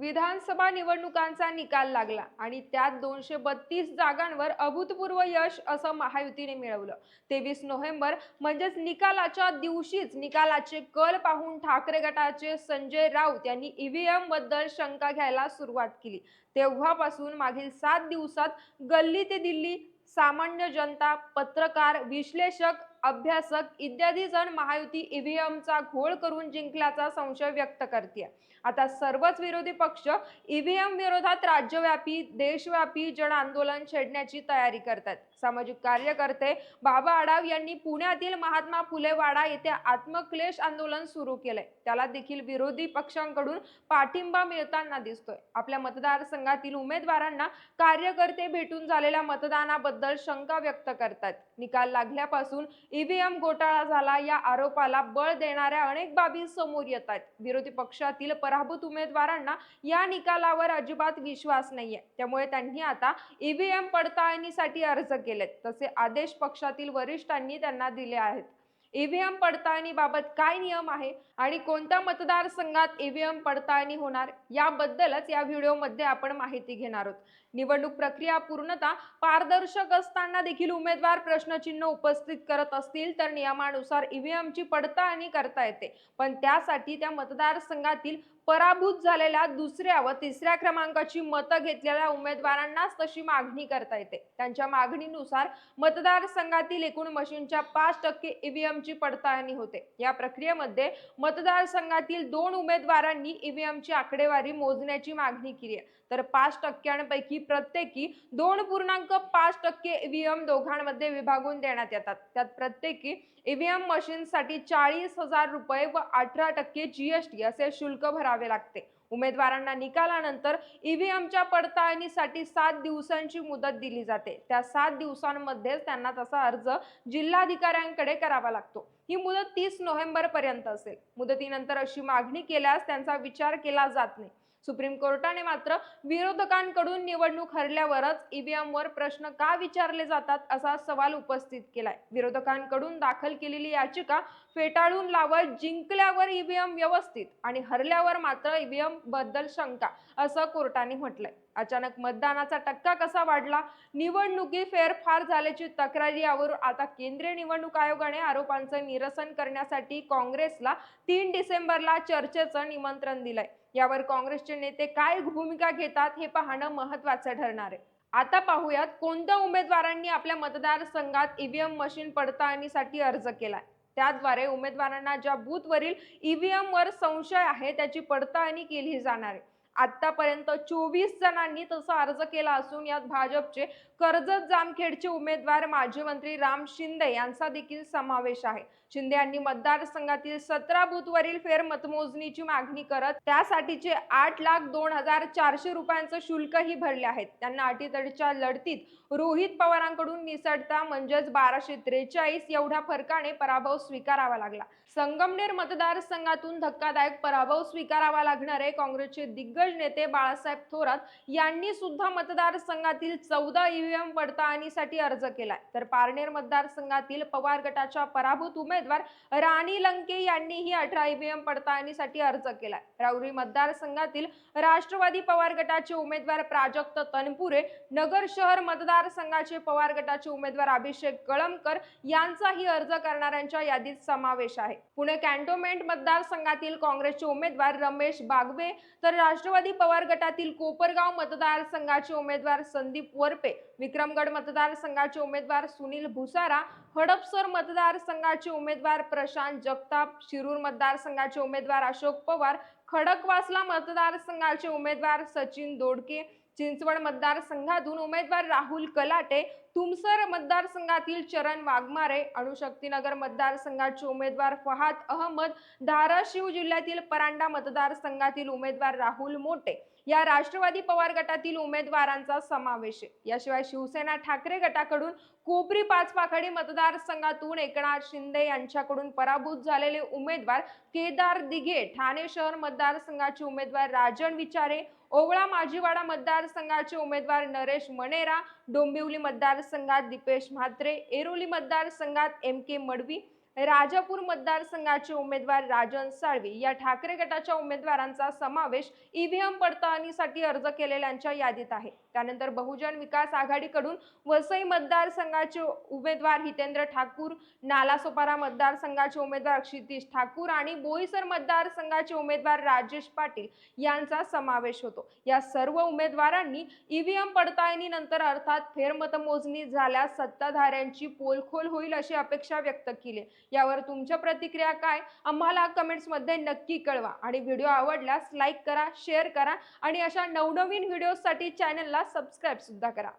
विधानसभा निवडणुकांचा निकाल लागला आणि त्यात दोनशे बत्तीस जागांवर अभूतपूर्व यश असं महायुतीने मिळवलं. तेवीस नोव्हेंबर म्हणजेच निकालाच्या दिवशीच निकालाचे कल पाहून ठाकरे गटाचे संजय राऊत यांनी ईव्हीएमबद्दल शंका घ्यायला सुरुवात केली. तेव्हापासून मागील सात दिवसात गल्ली ते दिल्ली सामान्य जनता पत्रकार विश्लेषक अभ्यासक इत्यादी जण महायुती ईव्हीएमचा घोळ करून जिंकल्याचा संशय व्यक्त करते आता सर्वच विरोधी पक्ष ईव्हीएम विरोधात राज्यव्यापी देशव्यापी जन आंदोलन छेडण्याची तयारी करतात सामाजिक कार्यकर्ते बाबा आडाव यांनी पुण्यातील महात्मा फुले वाडा येथे आत्मक्लेश आंदोलन सुरू केलंय. त्याला देखील विरोधी पक्षांकडून पाठिंबा मिळताना दिसतोय. आपल्या मतदारसंघातील उमेदवारांना कार्यकर्ते भेटून झालेल्या मतदानाबद्दल शंका व्यक्त करतात निकाल लागल्यापासून ईव्हीएम घोटाळा झाला. या आरोपाला बळ देणाऱ्या अनेक बाबी समोर येत आहेत. विरोधी पक्षातील पराभूत उमेदवारांना या निकालावर अजिबात विश्वास नाहीये. त्यामुळे त्यांनी आता ईव्हीएम पडताळणीसाठी अर्ज केलेत. तसे आदेश पक्षातील वरिष्ठांनी त्यांना दिले आहेत. ईव्हीएम पडताळणीबाबत काय नियम आहे आणि कोणत्या मतदारसंघात ईव्हीएम पडताळणी होणार याबद्दलच या व्हिडिओमध्ये आपण माहिती घेणार आहोत. निवडणूक प्रक्रिया पूर्णतः पारदर्शक असताना देखील उमेदवार प्रश्नचिन्ह उपस्थित करत असतील तर नियमानुसार ईव्हीएमची पडताळणी करता येते. पण त्यासाठी त्या मतदारसंघातील पराभूत झालेल्या दुसऱ्या व तिसऱ्या क्रमांकाची मतं घेतलेल्या उमेदवारांनाच तशी मागणी करता येते. त्यांच्या मागणीनुसार मतदारसंघातील एकूण मशीनच्या पाच टक्के ईव्हीएमची पडताळणी होते. या प्रक्रियेमध्ये मतदारसंघातील दोन उमेदवारांनी ईव्हीएमची आकडेवारी मोजण्याची मागणी केली आहे. तर पाच टक्क्यांपैकी प्रत्येकी दोन पूर्णांक पाच टक्के ईव्हीएम दोघांमध्ये विभागून देण्यात येतात. त्यात प्रत्येकी ईव्हीएम मशीनसाठी चाळीस हजार रुपये व अठरा टक्के जीएसटी असे शुल्क भरावे लागते. उमेदवारांना निकालानंतर ईव्हीएमच्या पडताळणीसाठी सात दिवसांची मुदत दिली जाते. त्या सात दिवसांमध्येच त्यांना तसा अर्ज जिल्हाधिकाऱ्यांकडे करावा लागतो. ही मुदत तीस नोव्हेंबर पर्यंत असेल. मुदतीनंतर अशी मागणी केल्यास त्यांचा विचार केला जात नाही. सुप्रीम कोर्टाने मात्र विरोधकांकडून निवडणूक हरल्यावरच ईव्हीएमवर प्रश्न का विचारले जातात असा सवाल उपस्थित केलाय. विरोधकांकडून दाखल केलेली याचिका फेटाळून लावत जिंकल्यावर ईव्हीएम व्यवस्थित आणि हरल्यावर मात्र ईव्हीएमबद्दल शंका असं कोर्टाने म्हटलंय. अचानक मतदानाचा टक्का कसा वाढला? निवडणुकी फेरफार झाल्याची तक्रारी यावर आता केंद्रीय निवडणूक आयोगाने आरोपांचं निरसन करण्यासाठी काँग्रेसला तीन डिसेंबरला चर्चेचं निमंत्रण दिलंय. यावर काँग्रेसचे नेते काय भूमिका घेतात हे पाहणं महत्वाचं ठरणार आहे. आता पाहूयात कोणत्या उमेदवारांनी आपल्या मतदारसंघात ईव्हीएम मशीन पडताळणीसाठी अर्ज केलाय? त्याद्वारे उमेदवारांना ज्या बूथवरील ईव्हीएम वर संशय आहे त्याची पडताळणी केली जाणार आहे. आतापर्यंत चोवीस जणांनी तसा अर्ज केला असून यात भाजपचे कर्जत जामखेडचे उमेदवार माजी मंत्री राम शिंदे यांचा देखील समावेश आहे. शिंदे यांनी मतदारसंघातील सतरा बूथवरील फेर मतमोजणीची मागणी करत त्यासाठीचे आठ लाख दोन हजार चारशे रुपयांचं शुल्कही भरले आहेत. त्यांना अटीतडीच्या लढतीत रोहित पवारांकडून निसटता म्हणजेच बाराशे त्रेचाळीस एवढ्या फरकाने पराभव स्वीकारावा लागला. संगमनेर मतदारसंघातून धक्कादायक पराभव स्वीकारावा लागणारे काँग्रेसचे दिग्गज नेते बाळासाहेब थोरात यांनी सुद्धा मतदारसंघातील चौदा ईव्हीएम पडताळणीसाठी अर्ज केलाय. तर पारनेर मतदारसंघातील पवार गटाच्या पराभूत उमेदवार राणी लंके यांनीही अठरा ईव्हीएम पडताळणीसाठी अर्ज केलाय. राऊरी मतदारसंघातील राष्ट्रवादी पवार गटाचे उमेदवार प्राजक्त तनपुरे नगर शहर मतदारसंघाचे पवार गटाचे उमेदवार अभिषेक कळमकर यांचाही अर्ज करणाऱ्यांच्या यादीत समावेश आहे. पुणे कॅन्टोमेंट मतदारसंघातील काँग्रेसचे उमेदवार रमेश बागवे तर राष्ट्र राष्ट्रवादी पवार गटातील कोपरगाव मतदारसंघाचे उमेदवार संदीप वरपे विक्रमगड मतदारसंघाचे उमेदवार सुनील भुसारा हडपसर मतदारसंघाचे उमेदवार प्रशांत जगताप शिरूर मतदारसंघाचे उमेदवार अशोक पवार खडकवासला मतदारसंघाचे उमेदवार सचिन दोडके चिंचवड मतदारसंघातून उमेदवार राहुल कलाटे तुमसर मतदारसंघातील चरण वाघमारे अणुशक्तीनगर मतदारसंघाचे उमेदवार फहाद अहमद धाराशिव जिल्ह्यातील परांडा मतदारसंघातील उमेदवार राहुल मोटे. या राष्ट्रवादी पवार गटातील उमेदवारांचा समावेश आहे. याशिवाय शिवसेना ठाकरे गटाकडून कोपरी पाचपाखडी मतदारसंघातून एकनाथ शिंदे यांच्याकडून पराभूत झालेले उमेदवार केदार दिघे ठाणे शहर मतदारसंघाचे उमेदवार राजन विचारे ओवळा माजीवाडा मतदारसंघाचे उमेदवार नरेश मणेरा डोंबिवली मतदारसंघात दीपेश म्हात्रे एरोली मतदारसंघात एम के मडवी राजापूर मतदारसंघाचे उमेदवार राजन साळवी या ठाकरे गटाच्या उमेदवारांचा समावेश ईव्हीएम पडताळणीसाठी अर्ज केलेल्यांच्या यादीत आहे. त्यानंतर बहुजन विकास आघाडीकडून वसई मतदारसंघाचे उमेदवार हितेंद्र ठाकूर नालासोपारा मतदारसंघाचे उमेदवार क्षितिश ठाकूर आणि बोईसर मतदारसंघाचे उमेदवार राजेश पाटील यांचा समावेश होतो. या सर्व उमेदवारांनी ईव्हीएम पडताळणीनंतर अर्थात फेरमतमोजणी झाल्यास सत्ताधाऱ्यांची पोलखोल होईल अशी अपेक्षा व्यक्त केली यावर तुमच्या प्रतिक्रिया काय? आम्हाला कमेंट्समध्ये नक्की कळवा. आणि व्हिडिओ आवडल्यास लाईक करा शेअर करा आणि अशा नवनवीन व्हिडिओसाठी चॅनलला सबस्क्राईब सुद्धा करा.